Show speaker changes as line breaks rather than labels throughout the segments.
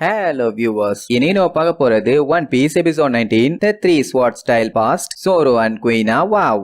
Hello viewers இனி நம்ம பார்க்க போறது One Piece episode nineteen three sword style past Zoro and Kuina wow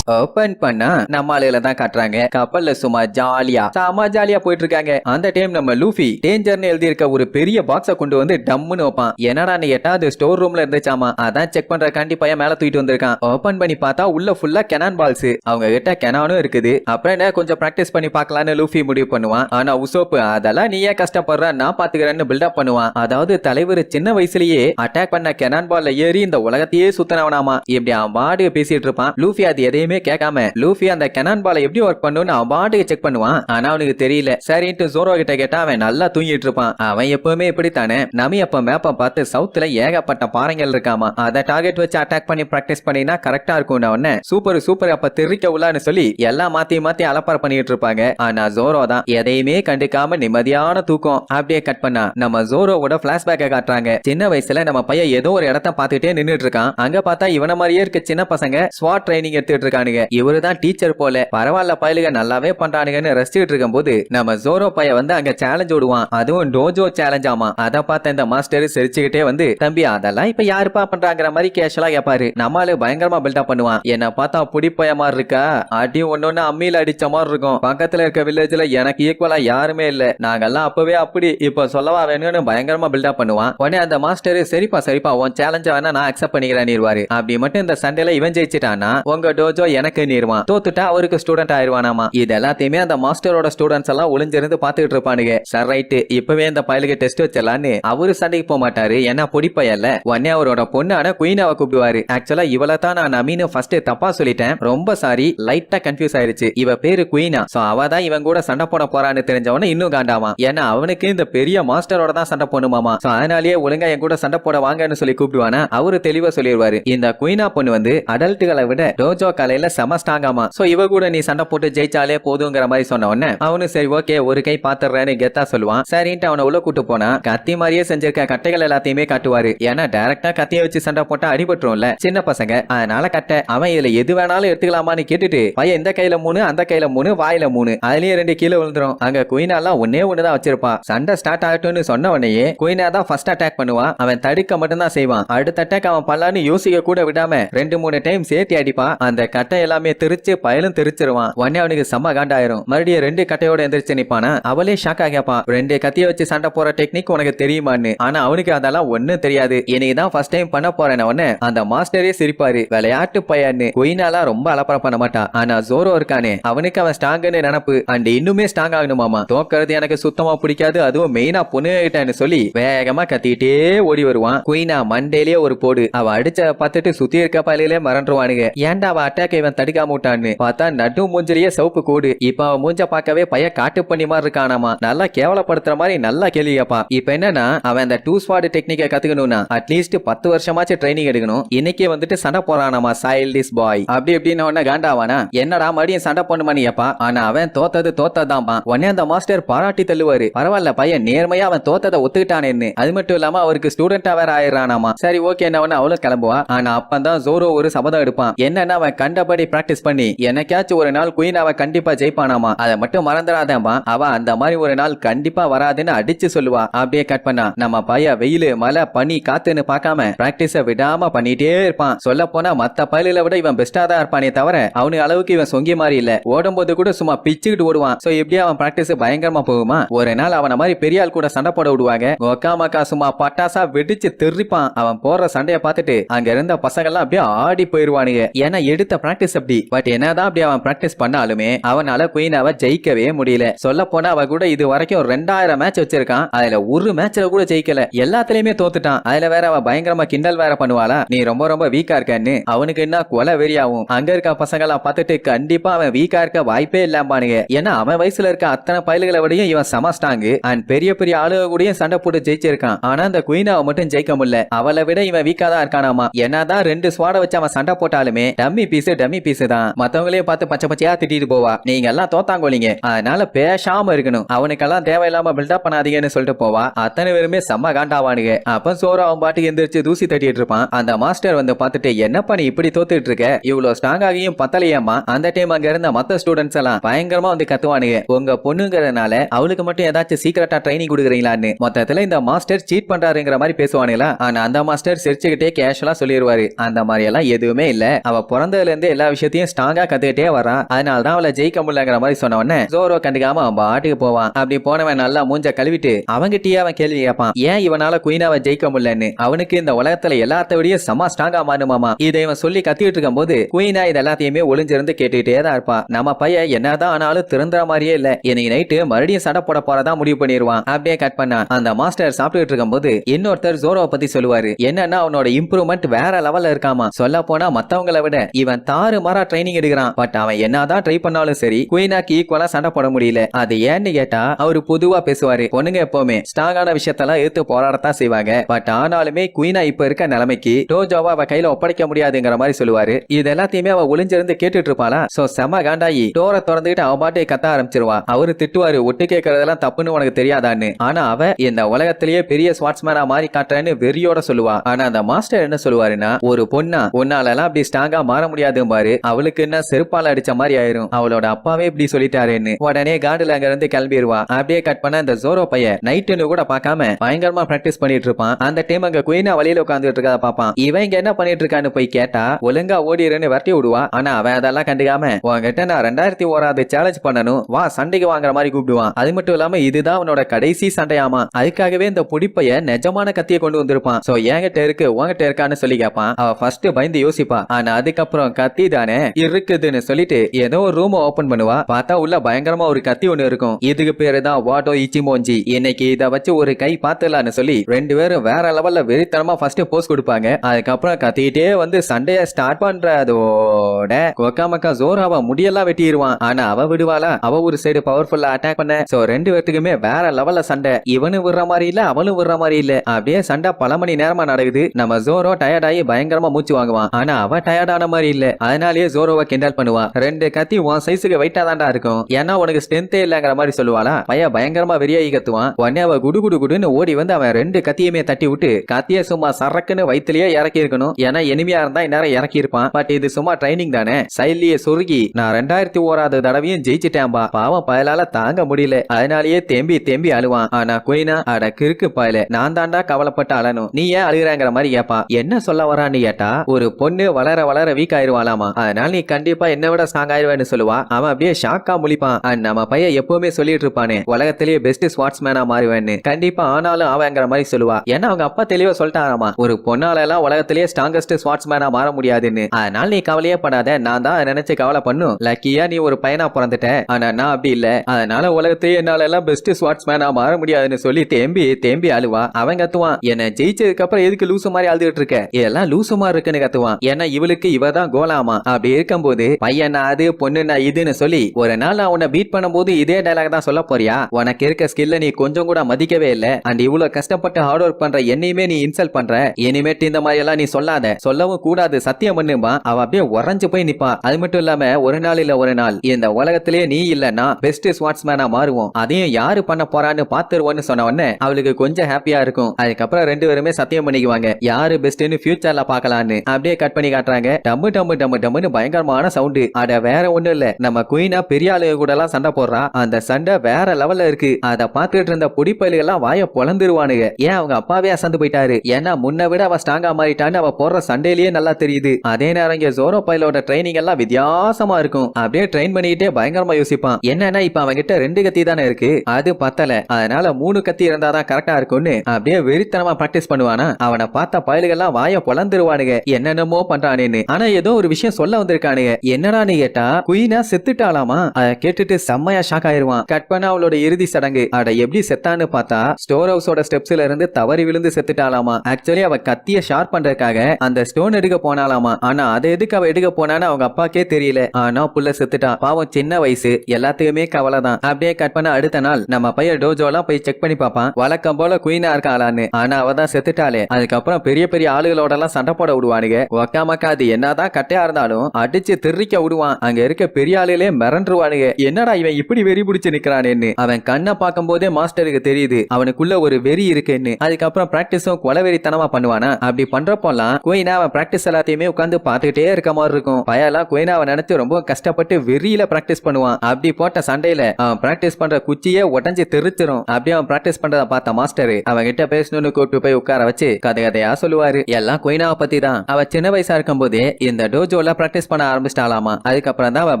open பண்ணா நம்ம ஆளுகளை தான் காட்டுறாங்க. கப்பல்ல சும்மா ஜாலியா சாமா ஜாலியா போயிட்டு இருக்காங்க அந்த டைம் நம்ம லூஃபி டேஞ்சர்னு எழுதி இருக்க ஒரு பெரிய பாக்ஸ கொண்டு வந்து டம்முன்னு வைப்பான். என்னடா நீ எட்டாவது ஸ்டோர் ரூம்ல இருந்துச்சாமா அதான் செக் பண்ற கண்டி பையன் மேல தூக்கிட்டு வந்திருக்கான். ஓபன் பண்ணி பார்த்தா உள்ள ஃபுல்லா கெனான் பால்ஸ் அவங்க கிட்ட கெனானும் இருக்குது. அப்புறம் என்ன கொஞ்சம் பிராக்டிஸ் பண்ணி பார்க்கலான்னு லூஃபி முடிவு பண்ணுவான். ஆனா உசோப்பு அதெல்லாம் நீ ஏன் கஷ்டப்படுற நான் பாத்துக்கிறேன்னு பில்டப் பண்ணுவான். அதாவது தலைவர் சின்ன வயசுலயே அட்டாக் பண்ண கெனான் பால்ல ஏறி இந்த உலகத்தையே சுத்தனவனாமா? இப்படி அவன் பாடு பேசிட்டு இருப்பான். லூஃபி அது எதையுமே எதுவுமே கேட்காம லூஃபி அந்த கெனான் பாலை எப்படி ஒர்க் பண்ணுன்னு அவன் பாட்டுக்கு செக் பண்ணுவான். ஆனா அவனுக்கு தெரியல. சரின்ட்டு ஜோரோ கிட்ட கேட்டா அவன் நல்லா தூங்கிட்டு இருப்பான். அவன் எப்பவுமே இப்படித்தானே. நமி அப்ப மேப்ப பார்த்து சவுத்துல ஏகப்பட்ட பாறைகள் இருக்காமா. அதை டார்கெட் வச்சு அட்டாக் பண்ணி பிராக்டிஸ் பண்ணினா கரெக்டா இருக்கும் உடனே சூப்பர் சூப்பர் அப்ப தெரிவிக்க உள்ளான்னு சொல்லி எல்லாம் மாத்தி மாத்தி அலப்பார் பண்ணிட்டு இருப்பாங்க. ஆனா ஜோரோ தான் எதையுமே கண்டுக்காம நிம்மதியான தூக்கம். அப்படியே கட் பண்ணா. நம்ம ஜோரோவோட பிளாஷ்பேக்கை காட்டுறாங்க. சின்ன வயசுல நம்ம பையன் ஏதோ ஒரு இடத்த பாத்துட்டே நின்னுட்டு இருக்கான். அங்க பார்த்தா இவன மாதிரியே இருக்க சின்ன பசங்க ஸ்வாட் ட்ரைனிங் எடுத்துட்டு இருக்கான் இருக்கானுங்க இவரு தான் டீச்சர் போல. பரவாயில்ல பயலுக நல்லாவே பண்றானுங்கன்னு ரசிச்சுட்டு இருக்கும்போது நம்ம ஜோரோ பைய வந்து அங்க சேலஞ்ச் விடுவான் அதுவும் டோஜோ சேலஞ்ச் ஆமா அத பார்த்த இந்த மாஸ்டர் சிரிச்சுக்கிட்டே வந்து தம்பி அதெல்லாம் இப்ப யாருப்பா பண்றாங்கிற மாதிரி கேஷுவலா கேப்பாரு. நம்மளு பயங்கரமா பில்டப் பண்ணுவான். என்ன பார்த்தா புடி மாதிரி இருக்கா? அடி ஒன்னொன்னு அம்மியில அடிச்ச மாதிரி இருக்கும். பக்கத்துல இருக்க வில்லேஜ்ல எனக்கு ஈக்குவலா யாருமே இல்ல. நாங்கெல்லாம் அப்பவே அப்படி இப்ப சொல்லவா வேணும்னு பயங்கரமா பில்டப் பண்ணுவான். உடனே அந்த மாஸ்டர் சரிப்பா சரிப்பா உன் சேலஞ்ச வேணா நான் அக்செப்ட் பண்ணிக்கிறேன் அப்படி மட்டும் இந்த சண்டையில இவன் ஜெயிச்சிட்டானா உங்க டோஜோ எனக்கு நீர்வான் தோத்துட்டா அவருக்கு ஸ்டூடெண்ட் ஆயிருவானாமா? இது எல்லாத்தையுமே அந்த மாஸ்டரோட ஸ்டூடெண்ட்ஸ் எல்லாம் ஒளிஞ்சிருந்து பாத்துட்டு இருப்பானுங்க. சார் ரைட்டு இப்பவே இந்த பயலுக்கு டெஸ்ட் வச்சிடலான்னு. அவரு சண்டைக்கு போக மாட்டாரு. ஏன்னா பொடிப்பையல்ல உடனே அவரோட பொண்ணான குயினாவை கூப்பிடுவாரு. ஆக்சுவலா இவளை தான் நான் நமீனு ஃபர்ஸ்ட் தப்பா சொல்லிட்டேன். ரொம்ப சாரி லைட்டா கன்ஃபியூஸ் ஆயிருச்சு. இவ பேரு குயினா சோ அவ தான் இவன் கூட சண்டை போட போறான்னு தெரிஞ்சவன இன்னும் காண்டாமா ஏன்னா அவனுக்கு இந்த பெரிய மாஸ்டரோட தான் சண்டை போடணுமாமா? சோ அதனாலேயே ஒழுங்கா என் கூட சண்டை போட வாங்கன்னு சொல்லி கூப்பிடுவானா? அவரு தெளிவா சொல்லிடுவாரு இந்த குயினா பொண்ணு வந்து அடல்ட்டுகளை விட டோஜோ கலையில செம ஸ்ட்ராங்காமா சோ இவ கூட நீ சண்டை போட்டு ஜெயிச்சாலே போதுங்கிற மாதிரி சொன்ன உடனே அவனு சரி ஓகே ஒரு கை பாத்துறேன்னு கெத்தா சொல்லுவான். சரின்ட்டு அவனை உள்ள கூட்டு போனா கத்தி மாதிரியே செஞ்சிருக்க கட்டைகள் எல்லாத்தையுமே காட்டுவாரு. ஏன்னா டைரக்டா கத்திய வச்சு சண்டை போட்டா அடிபட்டுரும்ல சின்ன பசங்க. அதனால கட்டை அவன் இதுல எது வேணாலும் எடுத்துக்கலாமான்னு கேட்டுட்டு பையன் இந்த கையில மூணு அந்த கையில மூணு வாயில மூணு அதுலயே ரெண்டு கீழே விழுந்துரும். அங்க குயினா எல்லாம் ஒன்னே ஒண்ணுதான் வச்சிருப்பா. சண்டை ஸ்டார்ட் ஆகட்டும்னு சொன்ன உடனே குயினா தான் ஃபர்ஸ்ட் அட்டாக் பண்ணுவான். அவன் தடுக்க மட்டும் தான் செய்வான். அடுத்த அட்டாக் அவன் பண்ணலான்னு யோசிக்க கூட விடாம ரெண்டு மூணு டைம் சேர்த்து அடிப்பான். அந்த கட்டை எல்லாமே தெரிச்சு பயலும் தெரிச்சிருவான். உடனே அவனுக்கு செம்ம காண்டாயிரும். மறுபடியும் ரெண்டு கட்டையோட எந்திரிச்சு நிப்பானா? அவளே ஷாக் ஆகியாப்பான் ரெண்டு கத்திய வச்சு சண்டை போற டெக்னிக் உனக்கு தெரியுமான்னு. ஆனா அவனுக்கு அதெல்லாம் ஒன்னும் தெரியாது. இன்னைக்கு தான் ஃபர்ஸ்ட் டைம் பண்ண போறேன் உடனே அந்த மாஸ்டரே சிரிப்பாரு. விளையாட்டு பையன்னு. கொயினாலாம் ரொம்ப அலப்பறம் பண்ண மாட்டான் ஆனா ஜோரோ இருக்கானே. அவனுக்கு அவன் ஸ்ட்ராங்னு நினப்பு. அண்ட் இன்னுமே ஸ்ட்ராங் ஆகணுமாமா தோக்கிறது எனக்கு சுத்தமா பிடிக்காது. அதுவும் மெயினா பொண்ணுகிட்டேன்னு சொல்லி வேகமா கத்திட்டே ஓடி வருவான். குயினா மண்டேலயே ஒரு போடு. அவ அடிச்ச பார்த்துட்டு சுத்தி இருக்க பள்ளியிலே மறந்துருவானுங்க. ஏன்டா அவ அட்டாக் இவன் தடுக்காம விட்டான்னு பார்த்தா நடு மூஞ்சிலேயே சவுப்பு கூடு. இப்ப அவன் மூஞ்ச பார்க்கவே பையன் காட்டு பண்ணி மாதிரி இருக்கானாமா. நல்லா கேவலப்படுத்துற மாதிரி நல்லா கேள்வி கேட்பான் இப்ப என்னன்னா அவன் அந்த டூ ஸ்வாட் டெக்னிக்கை கத்துக்கணும்னா அட்லீஸ்ட் பத்து வருஷமாச்சு ட்ரைனிங் எடுக்கணும். இன்னைக்கே வந்துட்டு சண்டை போறானாமா சைல்டிஸ் பாய் அப்படி இப்படின்னு உடனே காண்டாவானா? என்னடா மறுபடியும் சண்டை பண்ணுமா கேட்பான் ஆனா அவன் தோத்தது தோத்ததான்பா உடனே அந்த மாஸ்டர் பாராட்டி தள்ளுவாரு. பரவாயில்ல பையன் நேர்மையா அவன் தோத்ததை ஒத்துக்கிட்டானேன்னு. அது மட்டும் இல்லாம அவருக்கு ஸ்டூடெண்டா வேற ஆயிடுறானாமா. சரி ஓகே என்ன உடனே அவளும் கிளம்புவா. ஆனா அப்பதான் ஜோரோ ஒரு சபதம் எடுப்பான். என்னன்னா அவன் கண்ட நல்லபடி பிராக்டிஸ் பண்ணி என்னைக்காச்சும் ஒரு நாள் குயின் அவ கண்டிப்பா ஜெயிப்பானாமா? அதை மட்டும் மறந்துடாதேம்பா அவ அந்த மாதிரி ஒரு நாள் கண்டிப்பா வராதுன்னு அடிச்சு சொல்லுவா. அப்படியே கட் பண்ணா. நம்ம பைய வெயிலு மழை பனி காத்துன்னு பார்க்காம பிராக்டிஸ விடாம பண்ணிட்டே இருப்பான். சொல்ல போனா மத்த பயில விட இவன் பெஸ்டா தான் இருப்பானே தவிர அவனு அளவுக்கு இவன் சொங்கி மாதிரி இல்ல. ஓடும்போது கூட சும்மா பிச்சுக்கிட்டு ஓடுவான். சோ இப்படி அவன் பிராக்டிஸ் பயங்கரமா போகுமா? ஒரு நாள் அவன மாதிரி பெரிய ஆள் கூட சண்டை போட விடுவாங்க. ஒக்கா மக்கா சும்மா பட்டாசா வெடிச்சு தெரிப்பான். அவன் போடுற சண்டைய பார்த்துட்டு அங்க இருந்த பசங்க எல்லாம் அப்படியே ஆடி போயிருவானுங்க. ஏன்னா எடுத்த பிராக்டிஸ் அப்படி. பட் என்னதான் அப்படி அவன் பிராக்டிஸ் பண்ணாலுமே அவனால குயினாவை ஜெயிக்கவே முடியல. சொல்ல போனா அவ கூட இது வரைக்கும் ரெண்டாயிரம் மேட்ச் வச்சிருக்கான். அதுல ஒரு மேட்ச்ல கூட ஜெயிக்கல. எல்லாத்துலயுமே தோத்துட்டான். அதுல வேற அவ பயங்கரமா கிண்டல் வேற பண்ணுவாளா? நீ ரொம்ப ரொம்ப வீக்கா இருக்கன்னு. அவனுக்கு என்ன கொலை வெறியாகும் அங்க இருக்க பசங்க எல்லாம் பார்த்துட்டு கண்டிப்பா அவன் வீக்கா இருக்க வாய்ப்பே இல்லாமானுங்க ஏன்னா அவன் வயசுல இருக்க அத்தனை பயல்களை விடையும் இவன் சமஸ்டாங்கு அண்ட் பெரிய பெரிய ஆளுக கூடயும் சண்டை போட்டு ஜெயிச்சிருக்கான். ஆனா அந்த குயினாவை மட்டும் ஜெயிக்க முடியல. அவளை விட இவன் வீக்கா தான் இருக்கானாமா? என்னதான் ரெண்டு ஸ்வாட வச்சு அவன் சண்டை போட்டாலுமே டம்மி பீஸ் டம்மி பீஸ் தான் மத்தவங்களே பார்த்து பச்சை பச்சையா திட்டிட்டு போவா. நீங்க எல்லாம் தோத்தாங்கோலிங்க. அதனால பேசாம இருக்கணும். அவனுக்கெல்லாம் தேவையில்லாம பில்டப் பண்ணாதீங்கன்னு சொல்லிட்டு போவா. அத்தனை பேருமே செம்ம காண்டாவானுங்க. அப்ப சோறு அவன் பாட்டுக்கு எந்திரிச்சு தூசி தட்டிட்டு இருப்பான். அந்த மாஸ்டர் வந்து பார்த்துட்டு என்னப்பா நீ இப்படி தோத்துட்டு இருக்க? இவ்வளவு ஸ்ட்ராங் ஆகியும் பத்தலையாமா அந்த டைம் அங்க இருந்த மத்த ஸ்டூடெண்ட்ஸ் எல்லாம் பயங்கரமா வந்து கத்துவானுங்க. உங்க பொண்ணுங்கிறதுனால அவளுக்கு மட்டும் ஏதாச்சும் சீக்கிரட்டா ட்ரைனிங் கொடுக்குறீங்களான்னு. மொத்தத்துல இந்த மாஸ்டர் சீட் பண்றாருங்கிற மாதிரி பேசுவானுங்களா? ஆனா அந்த மாஸ்டர் சிரிச்சுக்கிட்டே கேஷுவலா சொல்லிடுவாரு அந்த மாதிரி எல்லாம் எதுவுமே இல்ல. அவ பிறந்ததுல இருந்து எல்லா விஷயத்தையும் ஸ்ட்ராங்கா கத்துக்கிட்டே வரா அதனால தான் அவளை ஜெயிக்க முடியலங்கிற மாதிரி சொன்ன உடனே ஜோரோ கண்டுக்காம அவன் பாட்டுக்கு போவான். அப்படி போனவன் நல்லா மூஞ்ச கழுவிட்டு அவங்கிட்டயே அவன் கேள்வி கேட்பான். ஏன் இவனால குயினாவை ஜெயிக்க முடியலன்னு? அவனுக்கு இந்த உலகத்துல எல்லாத்த விடையும் செம்ம ஸ்ட்ராங்கா மாறுமாமா. இதை இவன் சொல்லி கத்திட்டு இருக்கும் போது குயினா இது எல்லாத்தையுமே ஒளிஞ்சிருந்து கேட்டுக்கிட்டே தான் இருப்பா நம்ம பையன் என்னதான் ஆனாலும் திறந்துற மாதிரியே இல்ல. இன்னைக்கு நைட்டு மறுபடியும் சண்டை போட போறதா முடிவு பண்ணிடுவான் அப்படியே கட் பண்ணா அந்த மாஸ்டர் சாப்பிட்டுட்டு இருக்கும்போது இன்னொருத்தர் ஜோரோவை பத்தி சொல்லுவாரு. என்னன்னா அவனோட இம்ப்ரூவ்மெண்ட் வேற லெவல்ல இருக்காமா? சொல்ல போனா மத்தவங்களை விட இவன் தான் தாறு மாறா ட்ரைனிங் எடுக்கிறான். பட் அவன் என்னதான் ட்ரை பண்ணாலும் சரி குயினாக்கு ஈக்குவலா சண்டை போட முடியல. அது ஏன்னு கேட்டா அவரு பொதுவா பேசுவாரு. பொண்ணுங்க எப்பவுமே ஸ்ட்ராங்கான விஷயத்தெல்லாம் எடுத்து போராடத்தான் செய்வாங்க. பட் ஆனாலுமே குயினா இப்ப இருக்க நிலைமைக்கு டோஜோவா அவ கையில ஒப்படைக்க முடியாதுங்கிற மாதிரி சொல்லுவாரு. இது எல்லாத்தையுமே அவ ஒளிஞ்சிருந்து கேட்டுட்டு இருப்பாளா? சோ செம காண்டாயி டோரை திறந்துகிட்டு அவ பாட்டை கத்த ஆரம்பிச்சிருவா. அவரு திட்டுவாரு ஒட்டு கேட்கறதெல்லாம் தப்புன்னு உனக்கு தெரியாதான்னு. ஆனா அவ இந்த உலகத்திலேயே பெரிய ஸ்வாட்ஸ்மேனா மாறி காட்டுறேன்னு வெறியோட சொல்லுவா. ஆனா அந்த மாஸ்டர் என்ன சொல்லுவாருன்னா ஒரு பொண்ணா உன்னால எல்லாம் அப்படி ஸ்ட்ராங்கா மாற முடியாதும் பாரு அவளுக்கு என்ன செருப்பால அடிச்ச மாதிரி ஆயிரும். அவளோட அப்பாவே இப்படி சொல்லிட்டாருன்னு. உடனே காடுல அங்க இருந்து கிளம்பிடுவா அப்படியே கட் பண்ண அந்த ஜோரோ பையன் நைட்டுன்னு கூட பார்க்காம பயங்கரமா பிராக்டிஸ் பண்ணிட்டு இருப்பான். அந்த டைம் அங்க குயினா வழியில உட்காந்துட்டு இருக்கத பாப்பான் இவன் இங்க என்ன பண்ணிட்டு இருக்கான்னு போய் கேட்டா ஒழுங்கா ஓடிடுன்னு வரட்டி விடுவா. ஆனா அவன் அதெல்லாம் கண்டுக்காம உங்ககிட்ட நான் ரெண்டாயிரத்தி ஓராது சேலஞ்ச் பண்ணணும். வா சண்டைக்கு வாங்குற மாதிரி கூப்பிடுவான். அது மட்டும் இல்லாம இதுதான் அவனோட கடைசி சண்டையாமா. அதுக்காகவே இந்த புடிப்பைய நிஜமான கத்தியை கொண்டு வந்திருப்பான். சோ என்கிட்ட இருக்கு உன்கிட்ட இருக்கான்னு சொல்லி கேட்பான் அவ ஃபர்ஸ்ட் பயந்து யோசிப்பா. ஆனா அதுக்கப்புறம் கத்தி தானே இருக்குதுன்னு சொல்லிட்டு ஏதோ ஒரு ரூம் ஓபன் பண்ணுவா. பார்த்தா உள்ள பயங்கரமா ஒரு கத்தி ஒண்ணு இருக்கும். இதுக்கு பேரு தான் வாட்டோ இச்சிமோஞ்சி இன்னைக்கு இத வச்சு ஒரு கை பாத்துலான்னு சொல்லி ரெண்டு பேரும் வேற லெவல்ல வெறித்தனமா ஃபர்ஸ்ட் போஸ் கொடுப்பாங்க. அதுக்கப்புறம் கத்திட்டே வந்து சண்டைய ஸ்டார்ட் பண்றதோட கொக்காமக்கா ஜோராவா முடியெல்லாம் வெட்டிடுவான். ஆனா அவ விடுவாளா? அவ ஒரு சைடு பவர்ஃபுல்லா அட்டாக் பண்ண. சோ ரெண்டு பேர்த்துக்குமே வேற லெவல்ல சண்டை. இவனு விடுற மாதிரி இல்ல அவனும் விடுற மாதிரி இல்ல. அப்படியே சண்டை பல மணி நேரமா நடக்குது. நம்ம ஜோரோ டயர்ட் ஆகி பயங்கரமா மூச்சு வாங்குவான். ஆனா அவ டயர்டான மாதிரி இல்ல. அதனாலேயே ஜோரோவை கிண்டல் பண்ணுவா. ரெண்டு கத்தி உன் சைஸுக்கு வெயிட்டா தான்டா இருக்கும். ஏன்னா உனக்கு ஸ்ட்ரென்த்தே இல்லங்கிற மாதிரி சொல்லுவாளா? பையன் பயங்கரமா வெறியாகி கத்துவான். உடனே அவ குடு குடு குடுன்னு ஓடி வந்து அவன் ரெண்டு கத்தியுமே தட்டி விட்டு கத்திய சும்மா சரக்குன்னு வயிற்றுலயே இறக்கி இருக்கணும். ஏன்னா எனிமையா இருந்தா இந்நேரம் இறக்கி இருப்பான். பட் இது சும்மா ட்ரைனிங் தானே. சைட்லயே சொருகி நான் ரெண்டாயிரத்தி ஓராது தடவையும் ஜெயிச்சிட்டேன்பா. பாவம் பயலால தாங்க முடியல. அதனாலயே தேம்பி தேம்பி அழுவான். ஆனா குயினா அட கிறுக்கு பயல. நான் தாண்டா கவலைப்பட்டு அழணும். நீ ஏன் அழுகுறங்கிற மாதிரி கேப்பா. என்ன சொல்ல வரான்னு கேட்டா ஒரு பொண்ணு வளர வளர வீக் ஆயிருவாளாம். அதனால நீ கண்டிப்பா என்ன விட ஸ்ட்ராங் ஆயிடுவேன்னு சொல்லுவா. அவன் அப்படியே ஷாக்கா முழிப்பான். அண்ட் நம்ம பையன் எப்பவுமே சொல்லிட்டு இருப்பானே. உலகத்திலேயே பெஸ்ட் ஸ்வாட்ஸ்மேனா மாறுவேன்னு. கண்டிப்பா ஆனாலும் அவங்கிற மாதிரி சொல்லுவா. ஏன்னா அவங்க அப்பா தெளிவா சொல்லிட்டாராமா. ஒரு பொண்ணால எல்லாம் உலகத்திலேயே ஸ்ட்ராங்கஸ்ட் ஸ்வாட்ஸ்மேனா மாற முடியாதுன்னு. அதனால நீ கவலையே படாத. நான் தான் நினைச்சு கவலை பண்ணும். லக்கியா நீ ஒரு பையனா பிறந்துட்ட. ஆனா நான் அப்படி இல்ல. அதனால உலகத்திலேயே என்னால எல்லாம் பெஸ்ட் ஸ்வாட்ஸ்மேனா மாற முடியாதுன்னு சொல்லி தேம்பி தேம்பி அழுவா. அவன் கத்துவான். என்ன ஜெயிச்சதுக்கு அப்புறம் எதுக்கு லூசு மாதிரி அழுதுகிட்டு இருக்க? இதெல்லாம் லூசு மாதிரி இருக்குன்னு கத்துவான். ஏன்னா இவளுக்கு இவ தான் கோலாமா அப்படி இருக்கும்போது பையன் நான் அது பொண்ணு நான் இதுன்னு சொல்லி ஒரு நாள் நான் உன்னை பீட் பண்ணும்போது இதே டைலாக் தான் சொல்ல போறியா? உனக்கு இருக்க ஸ்கில்ல நீ கொஞ்சம் கூட மதிக்கவே இல்ல. அண்ட் இவ்வளவு கஷ்டப்பட்டு ஹார்ட் ஒர்க் பண்ற என்னையுமே நீ இன்சல்ட் பண்ற. இனிமேட்டு இந்த மாதிரி எல்லாம் நீ சொல்லாத. சொல்லவும் கூடாது சத்தியம் பண்ணுமா அவ அப்படியே உறைஞ்சு போய் நிப்பா. அது மட்டும் இல்லாம ஒரு நாள் இல்ல ஒரு நாள் இந்த உலகத்திலேயே நீ இல்லன்னா பெஸ்ட் ஸ்வாட்ஸ்மேனா மாறுவோம். அதையும் யாரு பண்ண போறான்னு பாத்துருவோம்னு சொன்ன உடனே அவளுக்கு கொஞ்சம் ஹாப்பியா இருக்கும். அதுக்கப்புறம் ரெண்டு பேருமே சத்தியம் பண்ணிக்குவாங்க. யாரு பெஸ்ட்னு ஃபியூச்சர்ல பாக்கலான்னு. அப்படியே கட் பண்ணி காட்டுறாங்க. டம்மு டம்மு டம்மு. டம்முன்னு பயங்கரமான சவுண்டு அட வேற ஒண்ணும் இல்ல. நம்ம குயினா பெரிய ஆளு கூட எல்லாம் சண்டை போடுறா. அந்த சண்டை வேற லெவல்ல இருக்கு. அத பாத்துட்டு இருந்த புடிப்பயிலுகள் எல்லாம் வாய பொழந்துருவானுங்க ஏன் அவங்க அப்பாவே அசந்து போயிட்டாரு? ஏன்னா முன்ன விட அவ ஸ்ட்ராங்கா மாறிட்டான்னு அவ போடுற சண்டையிலேயே நல்லா தெரியுது. அதே நேரம் இங்க ஜோரோ பயிலோட ட்ரைனிங் எல்லாம் வித்தியாசமா இருக்கும். அப்படியே ட்ரெயின் பண்ணிக்கிட்டே பயங்கரமா யோசிப்பான். என்னன்னா இப்ப அவங்க கிட்ட ரெண்டு கத்தி தானே இருக்கு? அது பத்தல. அதனால மூணு கத்தி இருந்தாதான் கரெக்டா இருக்கும்னு அப்படியே வெறித்தனமா பிராக்டிஸ் பண்ணுவானா? அவனை பார்த்த பயலுகெல்லாம் வாய பொழந்துருவானுங்க என்னென்னமோ பண்றானேன்னு. ஆனா ஏதோ ஒரு விஷயம் சொல்ல வந்திருக்கானுங்க. என்னடான்னு கேட்டா? குயினா செத்துட்டாலாமா அதை கேட்டுட்டு செம்மையா ஷாக் ஆயிருவான். கட் பண்ண அவளோட இறுதி சடங்கு. அட எப்படி செத்தான்னு பார்த்தா ஸ்டோர் ஹவுஸோட ஸ்டெப்ஸ்ல இருந்து தவறி விழுந்து செத்துட்டாலாமா ஆக்சுவலி அவ கத்திய ஷார்ப் பண்றதுக்காக அந்த ஸ்டோன் எடுக்க போனாலாமா ஆனா அதை எதுக்கு அவ எடுக்க போனான்னு அவங்க அப்பாக்கே தெரியல. ஆனா புள்ள செத்துட்டான் பாவம் சின்ன வயசு. எல்லாத்துக்குமே கவலை தான் அப்படியே கட் பண்ண அடுத்த நாள் நம்ம பையன் டோஜோலாம் போய் செக் பண்ணி பார்ப்பான். வழக்கம் போல குயினா இருக்காளான்னு. ஆனா அவ தான் செத்துட்டாளே. அதுக்கப்புறம் பெரிய பெரிய ஆளுகளோட எல்லாம் சண்டை போட விடுவானுங்க. ஒக்காமக்கா அது என்னதான் கட்டையா இருந்தாலும் அடிச்சு திருக்க விடுவான். அங்க இருக்க பெரிய ஆளுகளே மிரண்டுருவானுங்க. என்னடா இவன் இப்படி வெறி பிடிச்சு நிக்கிறானேன்னு. அவன் கண்ணை பார்க்கும் போதே மாஸ்டருக்கு தெரியுது. அவனுக்குள்ள ஒரு வெறி இருக்குன்னு. அதுக்கப்புறம் பிராக்டிஸும் கொலவெறித்தனமா பண்ணுவானா? அப்படி பண்றப்போலாம் குயினா அவன் பிராக்டிஸ் எல்லாத்தையுமே உட்காந்து பார்த்துக்கிட்டே இருக்க மாதிரி இருக்கும். பயெல்லாம் குயினாவை நினைச்சு ரொம்ப கஷ்டப்பட்டு வெறியில பிராக்டிஸ் பண்ணுவான். அப்படி போட்ட சண்டையில அவன் பிராக்டிஸ் பண்ற குச்சியே உடஞ்சு தெரிச்சிரும் அப்படியே அவன் பிராக்டிஸ் பண்றத பார்த்த மாஸ்டர் அவன் கிட்ட பேசணும்னு கூப்பிட்டு போய் உட்கார வச்சு கதை கதையா சொல்லுவாரு. எல்லாம் குயினாவை பத்தி தான் அவ சின்ன வயசா இருக்கும் போதே இந்த டோஜோல பிராக்டிஸ் பண்ண ஆரம்பிச்சிட்டாலாமா அதுக்கப்புறம் தான் அவன்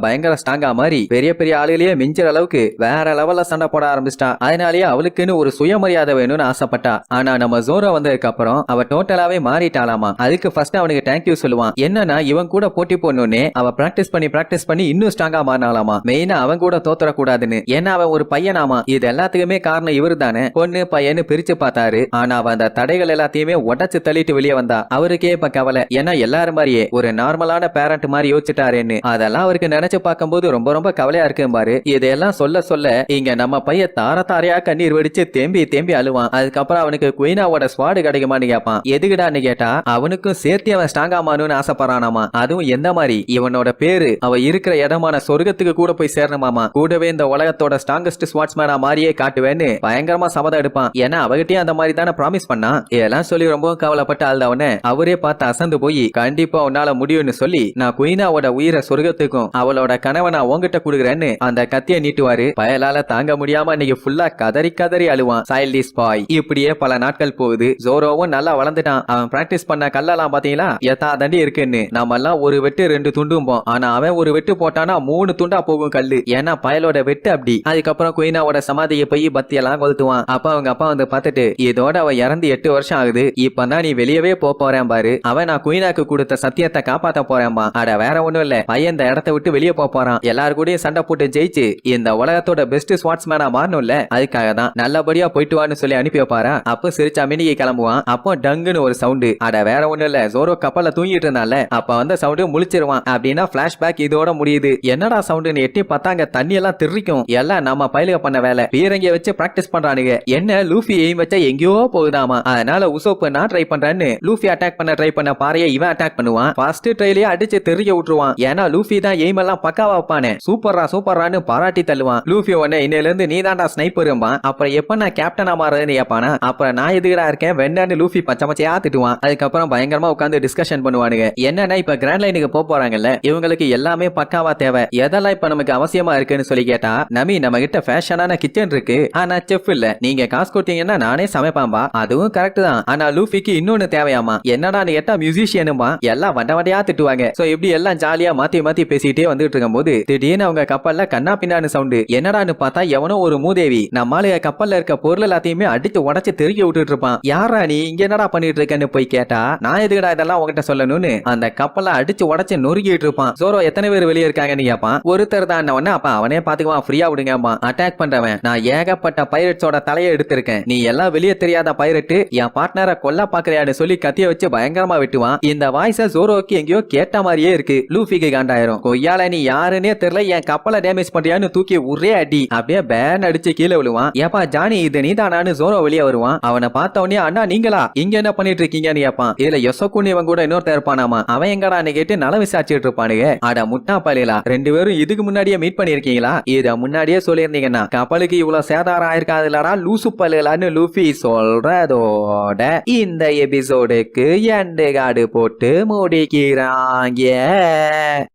பயங்கர ஸ்ட்ராங்கா மாதிரி பெரிய பெரிய ஆளுகளையே மிஞ்சுற அளவுக்கு வேற லெவல்ல சண்டை போட ஆரம்பிச்சிட்டா. அதனாலேயே அவளுக்குன்னு ஒரு சுயமரியாதை வேணும்னு ஆசைப்பட்டா. ஆனா நம்ம ஜோரோ வந்ததுக்கு அப்புறம் அவ டோட்டலாவே மாறிட்டாலாமா அதுக்கு ஃபர்ஸ்ட் அவனுக்கு தேங்க்யூ சொல்லுவான். என்னன்னா இவன் கூட போட்டி போடணும்னு அவ பிராக்டிஸ் பண்ணி பிராக்டிஸ் பண்ணி இன்னும் ஸ்ட்ராங்கா மாறினாலாமா மெயினா அவன் கூட தோத்துற கூடாதுன்னு ஏன்னா அவன் ஒரு பையனாமா? இது எல்லாத்துக்குமே காரணம் இவரு தானே. பொண்ணு பையன்னு பிரிச்சு பார்த்தாரு. ஆனா அவன் அந்த தடைகள் எல்லாத்தையுமே உடைச்சு தள்ளிட்டு வெளியே வந்தா. அவருக்கே இப்ப கவலை. ஏன்னா எல்லாரும் மாதிரியே ஒரு நார்மலான பேரண்ட் மாதிரி யோசிச்சிட்டாருன்னு. அதெல்லாம் அவருக்கு நினைச்சு பார்க்கும்போது ரொம்ப ரொம்ப கவலையா இருக்கு பாரு. இதெல்லாம் சொல்ல சொல்ல இங்க நம்ம பையன் தார தாரையா கண்ணீர் வெடிச்சு தேம்பி தேம்பி அழுவான். அதுக்கப்புறம் அவனுக்கு குயினாவோட ஸ்வாடு கிடைக்குமான்னு கேட்பான். எதுக்குடான்னு கேட்டா அவனுக்கும் சேர்த்து அவன் ஸ்ட்ராங் ஆமானுன்னு ஆசைப்படுறானாமா. அதுவும் எந்த மாதிரி? இவனோட பேரு அவ இருக்கிற இடமான சொர்க்கத்துக்கு கூட போய் சேரணுமாமா. கூடவே இந்த உலகத்தோட ஸ்ட்ராங்கஸ்ட் ஸ்வாட்ஸ்மேனா மாதிரியே காட்டுவேன்னு பயங்கரமா சபதம் எடுப்பான். ஏன்னா அவகிட்டயும் அந்த மாதிரி தானே ப்ராமிஸ் பண்ணான். இதெல்லாம் சொல்லி ரொம்ப கவலைப்பட்டு அழுதவன அவரே பார்த்து அசந்து போய் கண்டிப்பா உன்னால முடியும்னு சொல்லி நான் குயினாவோட உயிரை சொர்க்கத்துக்கும் அவளோட கணவனை உங்ககிட்ட கொடுக்குறேன்னு அந்த கத்தியை நீட்டுவாரு. பயலால தாங்க முடியாம இன்னைக்கு ஃபுல்லா கதறி கதறி அழுவான். சைல்டிஸ் பாய் இப்படியே பல நாட்கள் போகுது. ஜோரோவும் நல்லா வளர்ந்துட்டான். அவன் பிராக்டிஸ் பண்ண கல்லெல்லாம் பாத்தீங்களா எத்தா தண்டி இருக்குன்னு. நம்ம எல்லாம் ஒரு வெட்டு ரெண்டு துண்டும்போம் ஆனா அவன் ஒரு வெட்டு போட்டானா மூணு துண்டா போகும் கல்லு. ஏன்னா பயலோட வெட்டு அப்படி. அதுக்கப்புறம் குயினாவோட சமாதியை போய் பத்தி எல்லாம் கொளுத்துவான். அப்ப அவங்க அப்பா வந்து பார்த்துட்டு இதோட அவ இறந்து எட்டு வருஷம் ஆகுது. இப்பதான் நீ வெளியவே போக போறேன் பாரு. அவன் நான் குயினாக்கு கொடுத்த சத்தியத்தை காப்பாத்த போறேன்பா அட வேற ஒண்ணும் இல்ல. பையன் இந்த இடத்த விட்டு வெளியே போறான். எல்லாரு கூடயும் சண்டை போட்டு ஜெயிச்சு இந்த உலகத்தோட பெஸ்ட் ஸ்வாட்ஸ்மேனா மாறணும்ல? அதுக்காக தான் நல்லபடியா போயிட்டு வான்னு சொல்லி அனுப்பி வைப்பாரா? அப்போ சிரிச்சா மினிக்கு கிளம்புவான். அப்போ டங்குன்னு ஒரு சவுண்டு அட வேற ஒண்ணும் இல்ல. ஜோரோ கப்பல்ல தூங்கிட்டு இருந்தால அப்ப வந்த சவுண்டு முழிச்சிருவான். அப்படின்னா பிளாஷ்பேக் இதோட முடியுது. என்னடா சவுண்டுன்னு எட்டி பார்த்தாங்க. தண்ணி எல்லாம் தெரிக்கும். எல்லாம் நம்ம பயிலுக பண்ண வேலை. பீரங்கிய வச்சு பிராக்டிஸ் பண்றானுங்க. என்ன லூஃபி எய்ம் வச்சா எங்கேயோ போகுதாமா? அதனால உசோப்பு நான் ட்ரை பண்றேன்னு லூஃபி அட்டாக் பண்ண ட்ரை பண்ண பாறையை இவன் அட்டாக் பண்ணுவான். ஃபர்ஸ்ட் ட்ரைலயே அடிச்சு தெரிய விட்டுருவான். ஏன்னா லூஃபி தான் எய்ம் எல்லாம் பக்காவா வைப்பானே. சூப்பர்ரா சூப்பர்ரான்னு பாராட்டி தள்ளுவான். லூஃபி உடனே இன்னையில இருந்து நீ தான்டா ஸ்னைப்பரும்பான் அப்புறம் எப்ப நான் கேப்டனா மாறதுன்னு கேப்பானா? அப்புறம் நான் எதுக்கடா இருக்கேன்? வெண்டான்னு லூஃபி பச்சை பச்சையா திட்டுவான். அதுக்கப்புறம் பயங்கரமா உட்காந்து டிஸ்கஷன் பண்ணுவானுங்க. என்னன்னா இப்ப கிராண்ட் லைனுக்கு போக போறாங்கல்ல இவங்களுக்கு எல்லாமே பக்காவா தேவை. எதெல்லாம் இப்ப நமக்கு அவசியமா இருக்குன்னு சொல்லி கேட்டா நமி நம்ம கிட்ட ஃபேஷனான கிச்சன் இருக்கு. ஆனா செஃப் இல்ல. நீங்க காசு கொடுத்தீங்கன்னா நானே சமைப்பாம்பா அதுவும் கரெக்ட் தான். ஆனா லூஃபிக்கு இன்னொன்னு தேவையாமா என்னடா நீ கேட்டா மியூசிஷியனுமா எல்லாம் வண்ட வண்டையா திட்டுவாங்க. ஸோ இப்படி எல்லாம் ஜாலியா மாத்தி மாத்தி பேசிட்டே வந்துட்டு இருக்கும் போது திடீர்னு அவங்க கப்பல்ல கண்ணா பின்னான்னு சவுண்டு என்னடான்னு பார்த்தா எவனோ ஒரு மூதேவி. நம்மால கப்பல்ல இருக்க பொருள் எல்லாத்தையுமே அடிச்சு உடச்சு திருக்கி விட்டுட்டு இருப்பான். யாரா நீ? இங்க என்னடா பண்ணிட்டு இருக்கன்னு போய் கேட்டா நான் எதுக்கடா இதெல்லாம் உங்ககிட்ட சொல்லணும்னு? அந்த கப்பலை அடிச்சு உடைச்சு நொறுக்கிட்டு இருப்பான். சோரோ எத்தனை பேர் வெளியே இருக்காங்கன்னு கேட்பான் ஒருத்தர் தான் உடனே அப்ப அவனே பாத்துக்குவான் ஃப்ரீயா விடுங்கம்மா. அட்டாக் பண்றவன். நான் ஏகப்பட்ட பைரட்ஸோட தலையை எடுத்திருக்கேன். நீ எல்லாம் வெளியே தெரியாத பைரட்டு. என் பார்ட்னரை கொல்ல பாக்குறியான்னு சொல்லி கத்திய வச்சு பயங்கரமா வெட்டுவான். இந்த வாய்ஸ ஜோரோக்கு எங்கேயோ கேட்ட மாதிரியே இருக்கு. லூஃபிக்கு காண்டாயிரும். கொய்யால நீ யாருன்னே தெரியல என் கப்பலை டேமேஜ் பண்றியான்னு தூக்கி ஒரே அடி. அப்படியே பேன் அடிச்சு கீழே விழுவான். ஏப்பா ஜானி இது நீ தானான்னு ஜோரோ வெளியே வருவான். அவனை பார்த்த உடனே அண்ணா நீங்களா? இங்க என்ன பண்ணிட்டு இருக்கீங்கன்னு கேட்பான் இதுல யொசக்குன்னு இவன் கூட இன்னொருத்தன் இருப்பானாமா? அவன் எங்கடான்னு கேட்டு நல விசாரிச்சுட்டு இருப்பானுங்க. அட முட்டா பாலியலா ரெண்டு பேரும் இதுக்கு முன்னாடியே மீட் பண்ணிருக்கீங்களா? இத முன்னாடியே சொல்லியிருந்தீங்கன்னா கப்பலுக்கு இவ்வளவு சேதாரம் ஆயிருக்காதுலடா லூசு பாலியலான்னு லூஃபி சொல்றதோட இந்த எபிசோடுக்கு எண்டு காடு போட்டு முடிக்கிறான். முடிக்கிறாங்க